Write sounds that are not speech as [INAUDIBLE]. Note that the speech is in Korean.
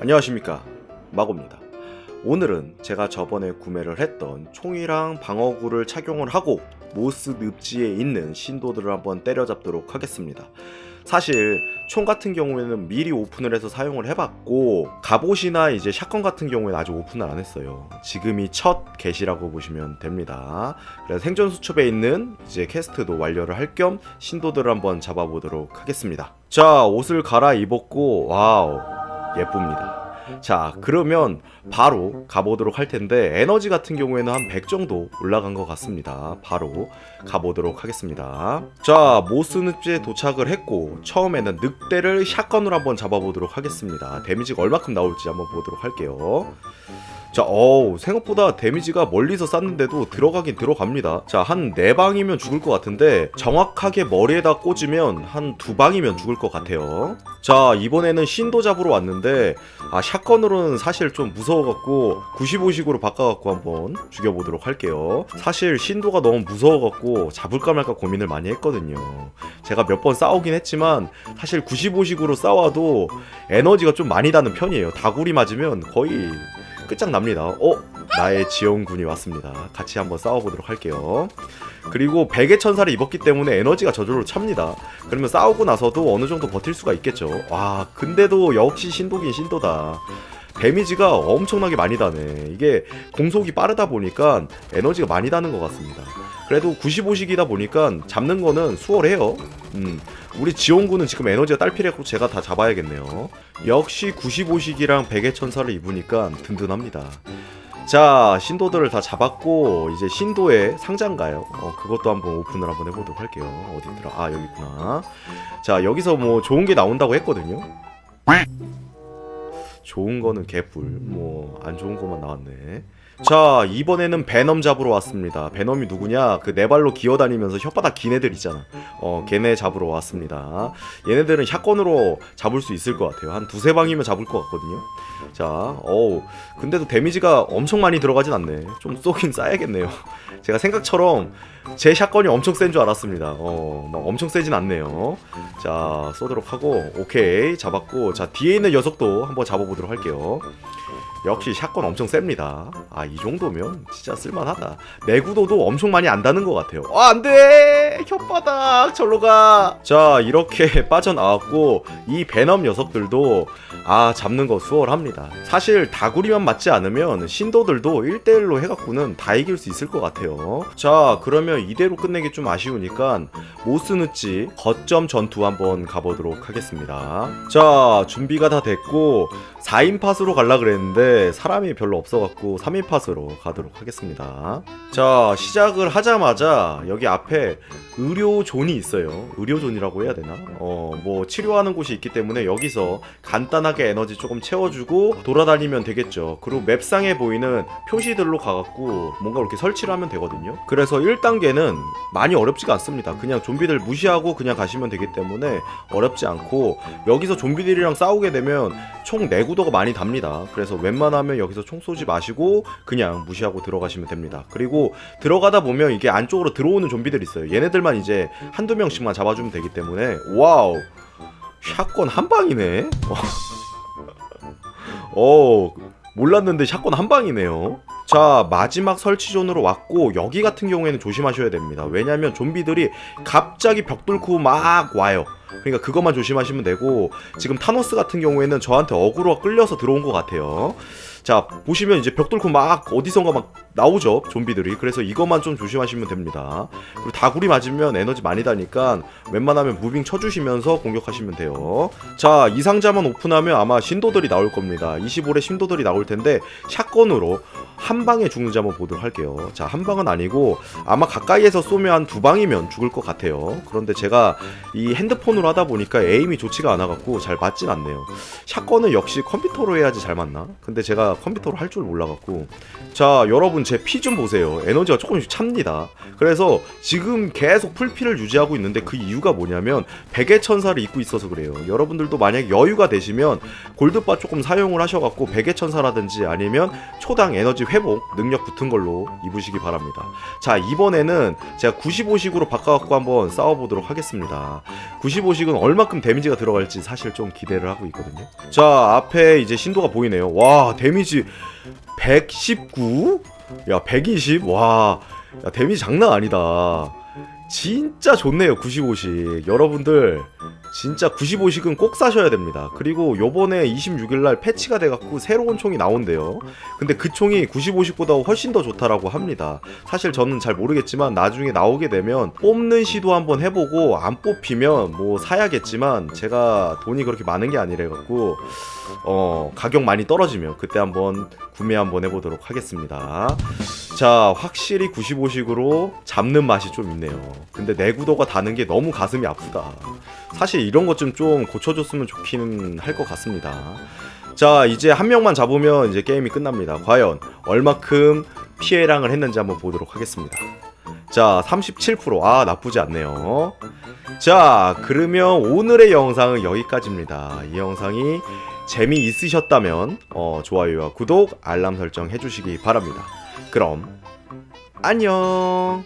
안녕하십니까. 마고입니다. 오늘은 제가 저번에 구매를 했던 총이랑 방어구를 착용을 하고 모스 늪지에 있는 신도들을 한번 때려잡도록 하겠습니다. 사실 총 같은 경우에는 미리 오픈을 해서 사용을 해봤고 갑옷이나 이제 샷건 같은 경우에는 아직 오픈을 안 했어요. 지금이 첫 get이라고 보시면 됩니다. 그래서 생존 수첩에 있는 이제 퀘스트도 완료를 할 겸 신도들을 한번 잡아보도록 하겠습니다. 자 옷을 갈아입었고 와우 예쁩니다. 자, 그러면 바로 가보도록 할 텐데 에너지 같은 경우에는 한 100 정도 올라간 것 같습니다. 바로 가보도록 하겠습니다. 자, 모스늪지에 도착을 했고 처음에는 늑대를 샷건으로 한번 잡아보도록 하겠습니다. 데미지가 얼마큼 나올지 한번 보도록 할게요. 자, 어우, 생각보다 데미지가 멀리서 쐈는데도 들어가긴 들어갑니다. 자, 한 4방이면 죽을 것 같은데, 정확하게 머리에다 꽂으면 한 2방이면 죽을 것 같아요. 자, 이번에는 신도 잡으러 왔는데, 아, 샷건으로는 사실 좀 무서워갖고, 95식으로 바꿔갖고 한번 죽여보도록 할게요. 사실 신도가 너무 무서워갖고, 잡을까 말까 고민을 많이 했거든요. 제가 몇 번 싸우긴 했지만, 사실 95식으로 싸워도 에너지가 좀 많이 나는 편이에요. 다구리 맞으면 거의 끝장납니다. 어? 나의 지원군이 왔습니다. 같이 한번 싸워보도록 할게요. 그리고 베개 천사를 입었기 때문에 에너지가 저절로 찹니다. 그러면 싸우고 나서도 어느 정도 버틸 수가 있겠죠. 와, 근데도 역시 신도긴 신도다. 데미지가 엄청나게 많이 다네. 이게 공속이 빠르다 보니까 에너지가 많이 다는 것 같습니다. 그래도 95식이다 보니까 잡는 거는 수월해요. 음, 우리 지원군은 지금 에너지가 딸피래고 제가 다 잡아야겠네요. 역시 95식이랑 베개 천사를 입으니까 든든합니다. 자, 신도들을 다 잡았고 이제 신도의 상자인가요? 어, 그것도 한번 오픈을 한번 해보도록 할게요. 어디 있더라? 아, 여기 있구나. 자, 여기서 뭐 좋은 게 나온다고 했거든요. 좋은 거는 개뿔, 뭐 안 좋은 것만 나왔네. 자, 이번에는 베넘 잡으러 왔습니다. 베넘이 누구냐? 그 네 발로 기어다니면서 혓바닥 긴 애들 있잖아. 어, 걔네 잡으러 왔습니다. 얘네들은 샷건으로 잡을 수 있을 것 같아요. 한 두세 방이면 잡을 것 같거든요. 자, 어우, 근데도 데미지가 엄청 많이 들어가진 않네. 좀 쏘긴 싸야겠네요. [LAUGHS] 제가 생각처럼 제 샷건이 엄청 센 줄 알았습니다. 어, 막 엄청 세진 않네요. 자, 쏘도록 하고, 오케이, 잡았고, 자, 뒤에 있는 녀석도 한번 잡아보도록 할게요. 역시 샷건 엄청 셉니다. 아, 이 정도면 진짜 쓸만하다. 내구도도 엄청 많이 안다는 것 같아요. 아, 안 돼! 혓바닥! 절로 가! 자, 이렇게 [LAUGHS] 빠져나왔고, 이 베넘 녀석들도, 아, 잡는 거 수월합니다. 사실, 다구리만 맞지 않으면, 신도들도 1대1로 해갖고는 다 이길 수 있을 것 같아요. 자, 그러면 이대로 끝내기 좀 아쉬우니까, 모스느찌 거점 전투 한번 가보도록 하겠습니다. 자, 준비가 다 됐고, 4인 팟으로 갈라 그랬는데 사람이 별로 없어갖고 3인 팟으로 가도록 하겠습니다. 자 시작을 하자마자 여기 앞에 의료존이 있어요. 의료존이라고 해야 되나? 어 뭐 치료하는 곳이 있기 때문에 여기서 간단하게 에너지 조금 채워주고 돌아다니면 되겠죠. 그리고 맵상에 보이는 표시들로 가갖고 뭔가 이렇게 설치를 하면 되거든요. 그래서 1단계 는 많이 어렵지가 않습니다. 그냥 좀비들 무시하고 그냥 가시면 되기 때문에 어렵지 않고 여기서 좀비들이랑 싸우게 되면 총 내구도가 많이 답니다. 그래서 웬만하면 여기서 총 쏘지 마시고 그냥 무시하고 들어가시면 됩니다. 그리고 들어가다 보면 이게 안쪽으로 들어오는 좀비들 있어요. 얘네들만 이제 한두 명씩만 잡아주면 되기 때문에 와우 샷건 한 방이네. [LAUGHS] 어 몰랐는데 샷건 한 방이네요. 자 마지막 설치존으로 왔고 여기 같은 경우에는 조심하셔야 됩니다. 왜냐하면 좀비들이 갑자기 벽 뚫고 막 와요. 그러니까 그것만 조심하시면 되고 지금 타노스 같은 경우에는 저한테 어그로가 끌려서 들어온 것 같아요. 자 보시면 이제 벽 뚫고 막 어디선가 막 나오죠 좀비들이. 그래서 이것만 좀 조심하시면 됩니다. 그리고 다구리 맞으면 에너지 많이 다니까 웬만하면 무빙 쳐주시면서 공격하시면 돼요. 자 이 상자만 오픈하면 아마 신도들이 나올 겁니다. 25의 신도들이 나올 텐데 샷건으로 한 방에 죽는지 한번 보도록 할게요. 자 한 방은 아니고 아마 가까이에서 쏘면 한 두 방이면 죽을 것 같아요. 그런데 제가 이 핸드폰으로 하다 보니까 에임이 좋지가 않아갖고 잘 맞진 않네요. 샷건은 역시 컴퓨터로 해야지 잘 맞나? 근데 제가 컴퓨터로 할 줄 몰라갖고. 자 여러분 제 피 좀 보세요. 에너지가 조금씩 찹니다. 그래서 지금 계속 풀피를 유지하고 있는데 그 이유가 뭐냐면 베개 천사를 입고 있어서 그래요. 여러분들도 만약 여유가 되시면 골드바 조금 사용을 하셔갖고 베개 천사라든지 아니면 초당 에너지 회복 능력 붙은 걸로 입으시기 바랍니다. 자 이번에는 제가 95식으로 바꿔갖고 한번 싸워보도록 하겠습니다. 95식은 얼마큼 데미지가 들어갈지 사실 좀 기대를 하고 있거든요. 자 앞에 이제 신도가 보이네요. 와 데미지 119? 야 120? 와 야, 데미지 장난 아니다 진짜 좋네요 95식 여러분들 진짜 95식은 꼭 사셔야 됩니다. 그리고 요번에 26일날 패치가 돼갖고 새로운 총이 나온대요. 근데 그 총이 95식보다 훨씬 더 좋다라고 합니다. 사실 저는 잘 모르겠지만 나중에 나오게 되면 뽑는 시도 한번 해보고 안 뽑히면 뭐 사야겠지만 제가 돈이 그렇게 많은 게 아니래갖고 어 가격 많이 떨어지면 그때 한번 구매 한번 해보도록 하겠습니다. 자 확실히 95식으로 잡는 맛이 좀 있네요. 근데 내구도가 다는 게 너무 가슴이 아프다. 사실 이런 것 좀 좀 고쳐줬으면 좋기는 할 것 같습니다. 자 이제 한 명만 잡으면 이제 게임이 끝납니다. 과연 얼마큼 피해량을 했는지 한번 보도록 하겠습니다 자 37%아 나쁘지 않네요. 자 그러면 오늘의 영상은 여기까지입니다. 이 영상이 재미있으셨다면 어, 좋아요와 구독 알람 설정 해주시기 바랍니다. 그럼 안녕